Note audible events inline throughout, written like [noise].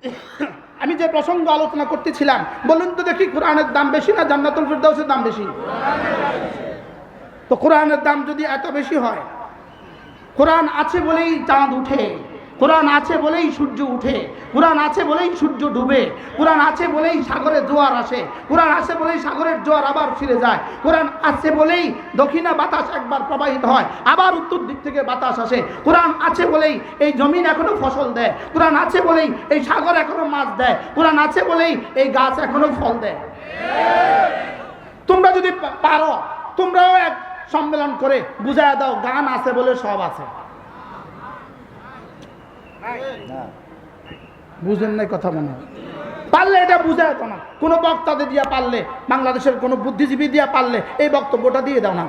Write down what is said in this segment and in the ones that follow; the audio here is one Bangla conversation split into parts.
[coughs] আমি যে প্রসঙ্গ আলোচনা করতেছিলাম, বলুন তো দেখি কোরআনের দাম বেশি না জান্নাতুল ফিরদাউসের দাম বেশি? তো কোরআনের দাম যদি এত বেশি হয়, কোরআন আছে বলেই চাঁদ উঠে। কোরআন আছে বলেই সূর্য উঠে, কোরআন আছে বলেই সূর্য ডুবে, কোরআন আছে বলেই সাগরে জোয়ার আসে, কোরআন আছে বলেই সাগরের জোয়ার আবার ফিরে যায়, কোরআন আছে বলেই দক্ষিণা বাতাস একবার প্রবাহিত হয়, আবার উত্তর দিক থেকে বাতাস আসে, কোরআন আছে বলেই এই জমিন এখনও ফসল দেয়, কোরআন আছে বলেই এই সাগর এখনও মাছ দেয়, কোরআন আছে বলেই এই গাছ এখনও ফল দেয়। তোমরা যদি পারো, তোমরাও এক সম্মেলন করে বুঝায় দাও, গান আছে বলে সব আছে। বুঝেন নাই কথা মনে। হয়। পারলে এটা বুঝায় তো না। কোনো বক্তাদের দিয়া পারলে, বাংলাদেশের কোনো বুদ্ধিজীবী দিয়া পারলে এই বক্তব্যটা দিয়ে দাও না।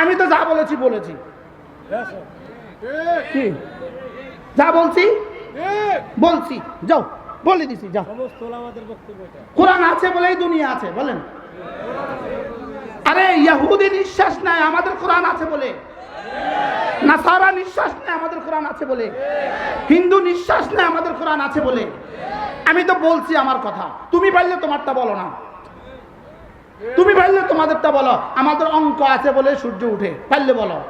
আমি তো যা বলেছি বলেছি। কি? যা বলছি? বলছি। যাও, বলে দিছি, যাও। কোরআন আছে বলেই দুনিয়া আছে, বলেন। আরে, ইয়াহুদি নিঃশ্বাস নাই আমাদের কোরআন আছে বলে। নাসারা নিঃশ্বাস নেই আমাদের কোরআন আছে বলে। হিন্দু নিঃশ্বাস নেই আমাদের কোরআন আছে বলে। আমি তো বলছি আমার কথা। তুমি পারলে তোমারটা বলো না। তুমি পারলে তোমাদেরটা বলো। আমাদের অঙ্ক আছে বলে সূর্য উঠে। পারলে বলো।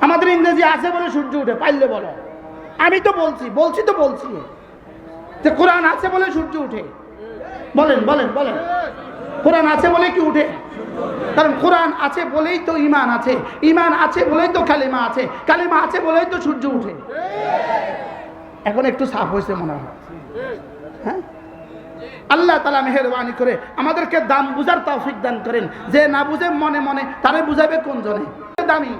আমাদের ইংরেজি আছে বলে সূর্য উঠে। পারলে বলো। আমি তো বলছি বলছি তো বলছি। যে কোরআন আছে বলে সূর্য উঠে। বলেন বলেন বলেন। কোরআন আছে বলে কি উঠে? কারণ কোরআন আছে বলেই তো ইমান আছে ইমান আছে বলেই তো কালিমা আছে কালিমা আছে বলেই তো সূর্য উঠে। এখন একটু সাফ হয়েছে মনে হয়। হ্যাঁ? আল্লাহ তালা মেহরবানি করে আমাদেরকে দাম বুঝার তৌফিক দান করেন। যে না বুঝে মনে মনে, তারে বুঝাবে কোন জনে? দামি।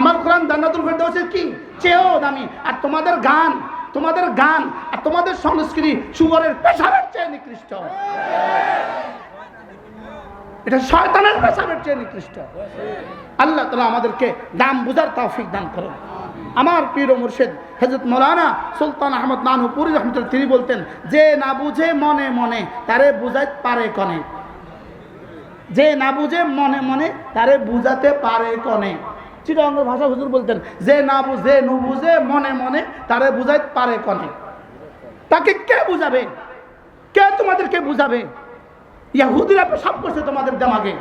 আমার কোরআন জান্নাতুল ফেরদৌসের কি? চেয়েও দামি। আর তোমাদের গান তোমাদের গান আর তোমাদের সংস্কৃতি সুগরের পেশাবের চেয়ে নিকৃষ্ট। এটা শয়তানের পেশাবের চেয়ে নিকৃষ্ট। আল্লাহ তালা আমাদেরকে দাম বুঝার তৌফিক দান করেন। আমার প্রিয় মুর্শেদ হজরত মৌলানা সুলতান আহমদ নানহুপুরি রহমতুল্লাহ, তিনি বলতেন, যে না বুঝে মনে মনে, তারে বুঝাইতে পারে কনে। যে না বুঝে মনে মনে, তারে বুঝাতে পারে কনে। চিরঙ্গের ভাষা হুজুর বলতেন, যে না বুঝে নু বুঝে মনে মনে, তারে বুঝাইতে পারে কনে। তাকে কে বুঝাবে? কে তোমাদেরকে বুঝাবে? ইয়াহুদিরা পেশাব করছে তোমাদের দেমাগে।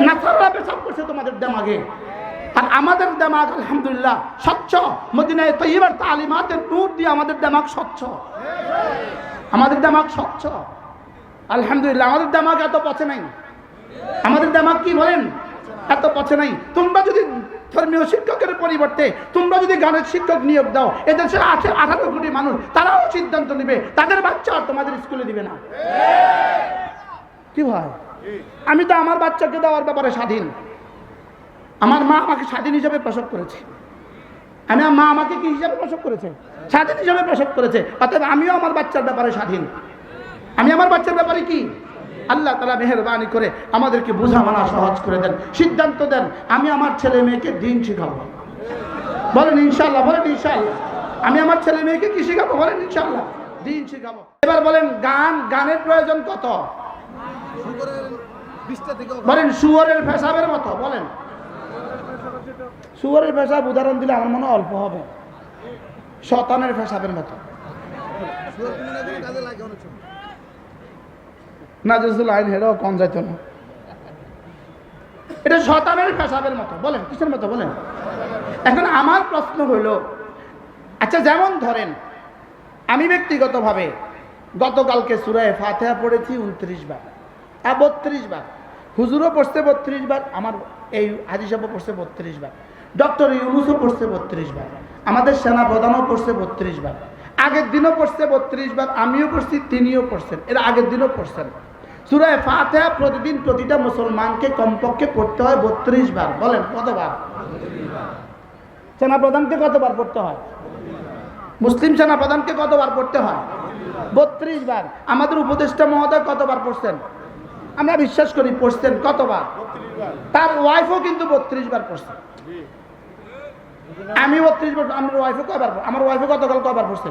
নাসাররা পেশাব করছে তোমাদের দেমাগে। আর আমাদের দেমাগ, আলহামদুলিল্লাহ, স্বচ্ছ। মদিনায় তৈবার তালিমাতের নূর দিয়ে আমাদের দেমাগ স্বচ্ছ। আমাদের দেমাগ স্বচ্ছ। আলহামদুলিল্লাহ, আমাদের দেমাগ এত পচে নাই। আমাদের দেমাগ কি বলেন? এত পচে নাই। তোমরা যদি ধর্মীয় শিক্ষকের পরিবর্তে, তোমরা যদি গানের শিক্ষক নিয়োগ দাও, এদেশে আছে আঠারো কোটি মানুষ, তারাও সিদ্ধান্ত নেবে। তাদের বাচ্চা তোমাদের স্কুলে দিবে না। কি হয় আমি তো আমার বাচ্চাকে দেওয়ার ব্যাপারে স্বাধীন। আমার মা আমাকে স্বাধীন হিসাবে প্রসব করেছে। আমি মা আমাকে কি হিসাবে প্রসব করেছে? স্বাধীন হিসাবে প্রসব করেছে। অতএব আমিও আমার বাচ্চার ব্যাপারে স্বাধীন। আমি আমার বাচ্চার ব্যাপারে কি? আল্লাহ তালা মেহরবানি করে আমাদেরকে বোঝা মানা সহজ করে দেন, সিদ্ধান্ত দেন, আমি আমার ছেলে মেয়েকে দিন শিখাবো। বলেন ইনশাল্লাহ বলেন ইনশাল্লাহ আমি আমার ছেলে মেয়েকে কি শিখাবো? বলেন ইনশাল্লাহ দিন শিখাবো। এবার বলেন, গান, গানের প্রয়োজন কত? বলেন সুয়ারের পেশাবের মতো বলেন। সুয়ারের পেশাব উদাহরণ দিলে আমার মনে অল্প হবে। শতানের পেশাবের মতো। নাজিজুল আইন হেরাও কম যাইত না। এটা শতানের পেশাবের মতো বলেন কিসের মতো বলেন। এখন আমার প্রশ্ন হইল আচ্ছা যেমন ধরেন আমি ব্যক্তিগতভাবে গতকালকে সুরায় ফাতেহা পড়েছি উনত্রিশ বার। বত্রিশ বার। হুজুরও পড়ছে বত্রিশ বার, আমার এই হাজি সাহেবও পড়ছে বত্রিশ বার। ডক্টর ইউনুসও পড়ছে বত্রিশ বার। আমাদের সেনা প্রধানও পড়ছে বত্রিশ বার। আগের দিনও পড়ছে বত্রিশ বার, আমিও পড়ছি, তিনিও পড়ছেন। এর আগের দিনও পড়ছেন। সুরায় ফাতেহা প্রতিদিন প্রতিটা মুসলমানকে কমপক্ষে পড়তে হয় বত্রিশ বার। বলেন, কতবার? সেনাপ্রধানকে কতবার পড়তে হয়? মুসলিম সেনা প্রধানকে কতবার পড়তে হয়? বত্রিশ বার। আমাদের উপদেষ্টা মহোদয় কতবার পড়ছেন? আমরা বিশ্বাস করি পড়ছেন কতবার? তার ওয়াইফও কিন্তু বত্রিশ বার পড়ছে। আমি বত্রিশ বার আমার ওয়াইফও কয়বার আমার ওয়াইফে গতকাল কয়বার পড়ছে?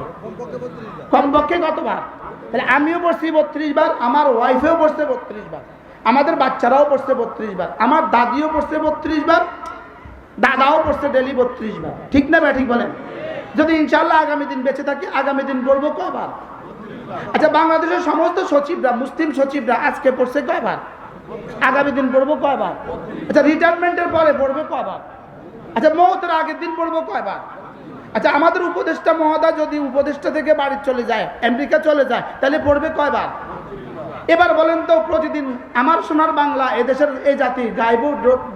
কমপক্ষে কতবার? তাহলে আমিও পড়ছি বত্রিশ বার আমার ওয়াইফেও পড়ছে বত্রিশ বার আমাদের বাচ্চারাও পড়ছে বত্রিশ বার আমার দাদিও পড়ছে বত্রিশ বার দাদাও পড়ছে ডেলি বত্রিশ বার ঠিক না ভাই, ঠিক বলেন? যদি ইনশাল্লাহ আগামী দিন বেঁচে থাকি, আগামী দিন পড়ব কয়বার? আচ্ছা বাংলাদেশের সমস্ত সচিবরা, মুসলিম সচিবরা আজকে পড়ছে কয়বার? আগামী দিন পড়ব কয়বার? আচ্ছা রিটায়ারমেন্টের পরে পড়বে কয়বার? আচ্ছা মহতের আগের দিন পড়ব কয়বার? আচ্ছা আমাদের উপদেষ্টা মহোদয় যদি উপদেষ্টা থেকে বাড়ি চলে যায়, আমেরিকা চলে যায়, তাহলে পড়বে কয়বার? এবার বলেন তো, প্রতিদিন আমার সোনার বাংলা, এদেশের এই জাতি গাইব,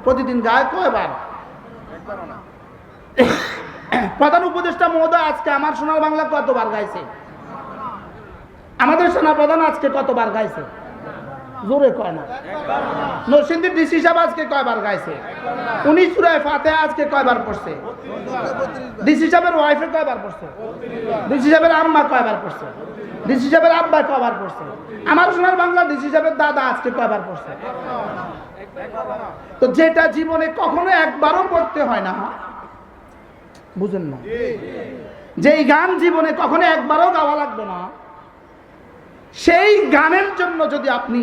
প্রতিদিন গায় কয়বার? প্রধান উপদেষ্টা মহোদয় আজকে আমার সোনার বাংলা কতবার গাইছে? আমাদের সেনা প্রধান আজকে কতবার গাইছে? জোরে কয় না। নরসিংদীর ডিসি সাহেব আজকে কয়বার গাইছে? উনি সুরায় ফাতে আজকে কয়বার পড়ছে? ডিসি সাহেবের ওয়াইফে কয়বার পড়ছে? ডিসি সাহেবের আম্মা কয়বার পড়ছে? ডিসি সাহেবের আব্বা কয়বার পড়ছে? আমার সোনার বাংলা ডিসি সাহেবের দাদা আজকে কয়বার পড়ছে? তো যেটা জীবনে কখনো একবারও পড়তে হয় না। বুঝেন না? যেই গান জীবনে কখনো একবারও গাওয়া লাগবে না। সেই গানের জন্য যদি আপনি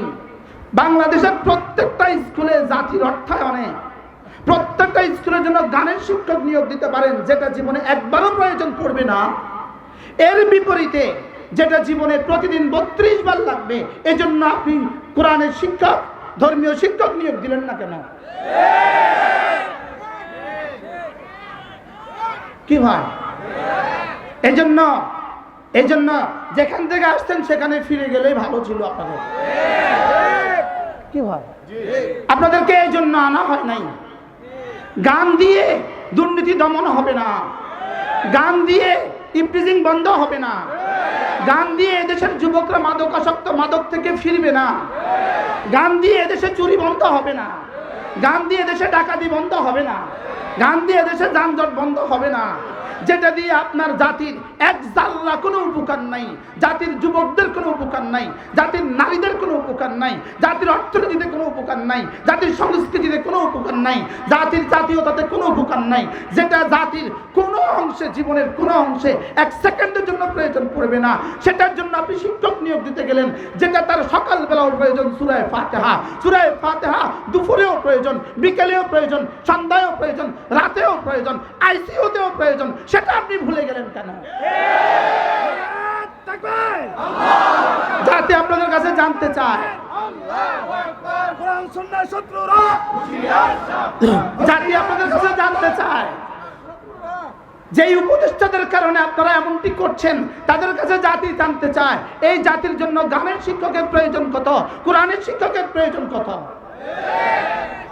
বাংলাদেশের প্রত্যেকটা স্কুলে জাতির অর্থায়নে প্রত্যেকটা স্কুলের জন্য গানের শিক্ষক নিয়োগ দিতে পারেন, যেটা জীবনে একবারও প্রয়োজন পড়বে না, এর বিপরীতে যেটা জীবনে প্রতিদিন বত্রিশ বার লাগবে, এজন্য আপনি কোরআনের শিক্ষক, ধর্মীয় শিক্ষক নিয়োগ দিলেন না কেন? কি ভাই? এজন্য এজন্য যেখান থেকে আসতেন সেখানে ফিরে গেলেই ভালো ছিল আপনাদের। কি আপনাদেরকে এই জন্য আনা হয় নাই। গান দিয়ে দুর্নীতি দমন হবে না। গান দিয়ে ইমপ্রিজিং বন্ধ হবে না। গান দিয়ে এদেশের যুবকরা মাদকাসক্ত মাদক থেকে ফিরবে না। গান দিয়ে এদেশে চুরি বন্ধ হবে না। গান দিয়ে এদেশে ডাকাতি বন্ধ হবে না। গান দিয়ে এদেশে যানজট বন্ধ হবে না। যেটা দিয়ে আপনার জাতির এক জাল্লা কোনো উপকার নাই, জাতির যুবকদের কোনো উপকার নাই, জাতির নারীদের কোনো উপকার নাই, জাতির অর্থনীতিতে কোনো উপকার নাই, জাতির সংস্কৃতিতে কোনো উপকার নাই, জাতির জাতীয়তাতে কোনো উপকার নাই, যেটা জাতির কোনো অংশে, জীবনের কোনো অংশে এক সেকেন্ডের জন্য প্রয়োজন পড়বে না। সেটার জন্য আপনি শিক্ষক নিয়োগ দিতে গেলেন, যেটা তার সকালবেলাও প্রয়োজন, সুরায় ফাতেহা। সুরায় ফাতেহা দুপুরেও প্রয়োজন, বিকেলেও প্রয়োজন, সন্ধ্যায়ও প্রয়োজন, রাতেও প্রয়োজন, আইসিইউতেও প্রয়োজন, সেটা আপনি ভুলে গেলেন কেন? যাতে আপনাদের কাছে জানতে চায়। জাতি আপনাদের কাছে জানতে চায়। যেই উপদেষ্টাদের কারণে আপনারা এমনটি করছেন, তাদের কাছে জাতি জানতে চায়, এই জাতির জন্য গ্রামের শিক্ষকের প্রয়োজন কত, কোরআনের শিক্ষকের প্রয়োজন কত?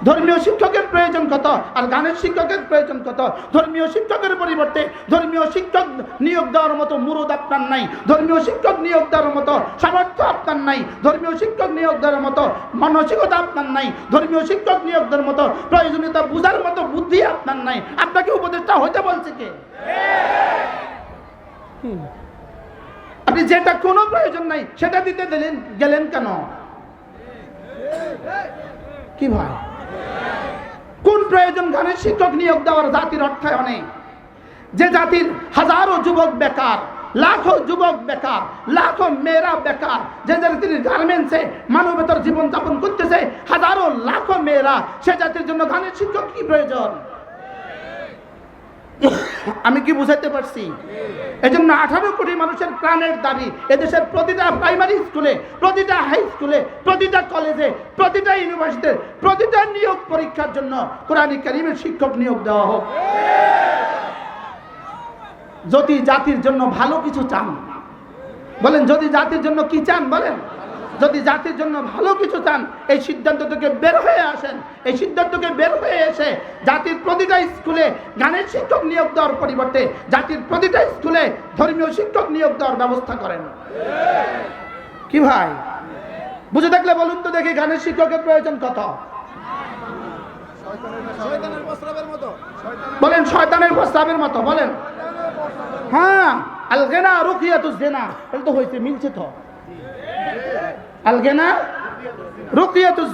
ধর্মীয় শিক্ষকের প্রয়োজন কত? আর গানের শিক্ষকের প্রয়োজন কত? ধর্মীয় শিক্ষকের পরিবর্তে ধর্মীয় শিক্ষক নিয়োগ দেওয়ার মতো মুরুদ আপনার নাই। ধর্মীয় শিক্ষক নিয়োগ দেওয়ার মতো সামর্থ্য আপনার নাই। ধর্মীয় শিক্ষক নিয়োগ দেওয়ার মতো মানসিকতা আপনার নাই। ধর্মীয় শিক্ষক নিয়োগ দেওয়ার মতো প্রয়োজনীয়তা বুঝার মতো বুদ্ধি আপনার নাই। আপনাকে উপদেষ্টা হতে বলছে কে? আপনি যেটা কোনো প্রয়োজন নাই, সেটা দিতে দিলেন, গেলেন কেন? কি ভাই? কোন প্রয়োজন গানের শিক্ষক নিয়োগ দেওয়ার জাতির অর্থায়নে? যে জাতির হাজারো যুবক বেকার, লাখো যুবক বেকার, লাখো মেয়েরা বেকার, যে জাতির গার্মেন্টসে মানবেতর জীবন যাপন করতেছে, হাজারো লাখো মেয়েরা, সে জাতির জন্য গানের শিক্ষক কি প্রয়োজন? আমি কি বুঝাইতে পারছি? এজন্য আঠারো কোটি মানুষের প্রাণের দাবি, এদেশের প্রতিটা প্রাইমারি স্কুলে প্রতিটা হাই স্কুলে প্রতিটা কলেজে প্রতিটা ইউনিভার্সিটিতে প্রতিটা নিয়োগ পরীক্ষার জন্য কোরআনী কারিমের শিক্ষক নিয়োগ দেওয়া হোক। যদি জাতির জন্য ভালো কিছু চান, বলেন, যদি জাতির জন্য কি চান, বলেন। যদি জাতির জন্য ভালো কিছু চান এই সিদ্ধান্ত থেকে বের হয়ে আসেন। এই সিদ্ধান্ত থেকে বের হয়ে এসে জাতির প্রতিটা স্কুলে গানের শিক্ষক নিয়োগ দেওয়ার পরিবর্তে জাতির প্রতিটা স্কুলে ধর্মীয় শিক্ষক নিয়োগ দেওয়ার ব্যবস্থা করেন। কি ভাই? বুঝে থাকলে বলুন তো দেখি গানের শিক্ষকের প্রয়োজন কত? বলেন শয়তানের প্রস্তাবের মতো বলেন। হ্যাঁ আল গেনা রুকিয়া তো জেনা তাহলে তো হয়েছে মিলছে তো। গেনা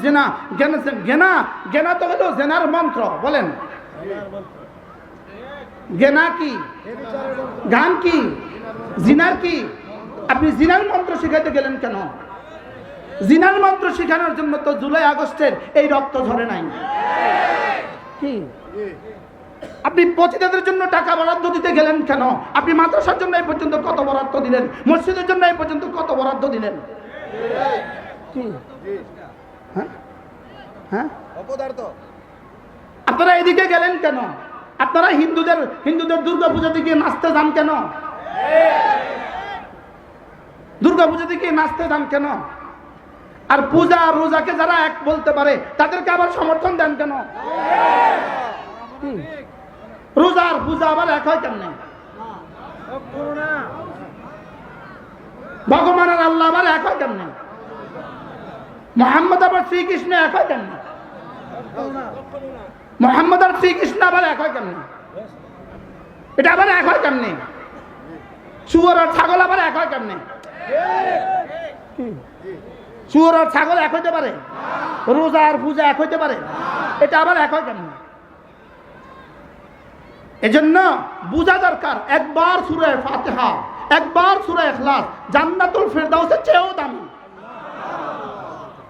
জেনা। গেনা গেনা তো জেনার মন্ত্র, বলেন। গেনা কি? গান কি? জিনার কি? আপনি জিনার মন্ত্র শিখাইতে গেলেন কেন? জিনার মন্ত্র শেখানোর জন্য তো জুলাই আগস্টের এই রক্ত ঝরে নাই। কি? আপনি পচিতাদের জন্য টাকা বরাদ্দ দিতে গেলেন কেন? আপনি মাদ্রাসার জন্য এই পর্যন্ত কত বরাদ্দ দিলেন? মসজিদের জন্য এই পর্যন্ত কত বরাদ্দ দিলেন? কি? হ্যাঁ? হ্যাঁ? আপনারা এদিকে গেলেন কেন? আপনারা হিন্দুদের হিন্দুদের দুর্গা পূজাতে গিয়ে নাচতে যান কেন? দুর্গা পূজাতে গিয়ে নাচতে যান কেন? আর পূজা আর রোজাকে যারা এক বলতে পারে তাদেরকে আবার সমর্থন দেন কেন? রোজা আর পূজা আবার এক হয় ভগবান আর আল্লাহ আবার এক হয় কেমনে? মোহাম্মদ আবার শ্রীকৃষ্ণ এক হয় কেমনে? মোহাম্মদ আর শ্রীকৃষ্ণ আবার এক হয় কেমনে? এটা আবার এক হয় কেমনে? আর ছাগল আবার এক হয় কেমনে? আর ছাগল এক হইতে পারে? রোজা আর পূজা এক হইতে পারে? এটা আবার এক হয় কেমনে? এজন্য বুঝা দরকার, একবার সুরে ফাতেহা একবার সুরে এখলাস জান্নাতুল ফেরদাউসের চেয়েও দামি।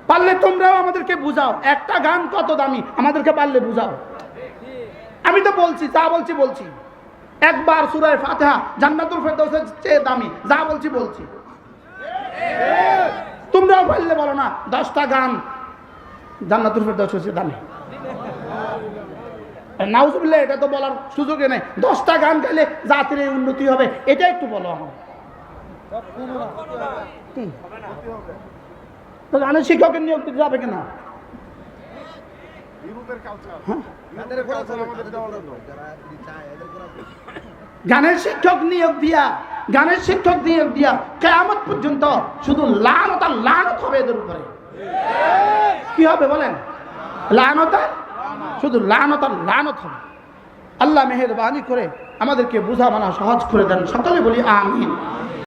পারলে তোমরাও আমাদেরকে বুঝাও, একটা গান কত দামি, আমাদেরকে পারলে বুঝাও। আমি তো বলছি, যা বলছি বলছি। একবার সুরায় ফাতেহা জান্নাতুল ফেরদাউসের চেয়ে দামি, যা বলছি বলছি। তোমরাও পারলে বলো না, দশটা গান জান্নাতুল ফেরদাউসের চেয়ে দামি। নাউজুবিল্লাহ, এটা তো বলার সুযোগই নেই। দশটা গান গাইলে জাতির উন্নতি হবে, এটা একটু বলো আমার গানের শিক্ষকের নিয়োগ দিতে যাবে কিনা? গানের শিক্ষক নিয়োগ দিয়া, গানের শিক্ষক নিয়োগ দিয়া কেয়ামত পর্যন্ত শুধু লানত লানত হবে এদের উপরে। কি হবে বলেন? লানত শুধু লানত আর লানত হবে। আল্লাহ মেহরবানি করে আমাদেরকে বুঝা মানা সহজ করে দেন। সকলে বলি আমিন।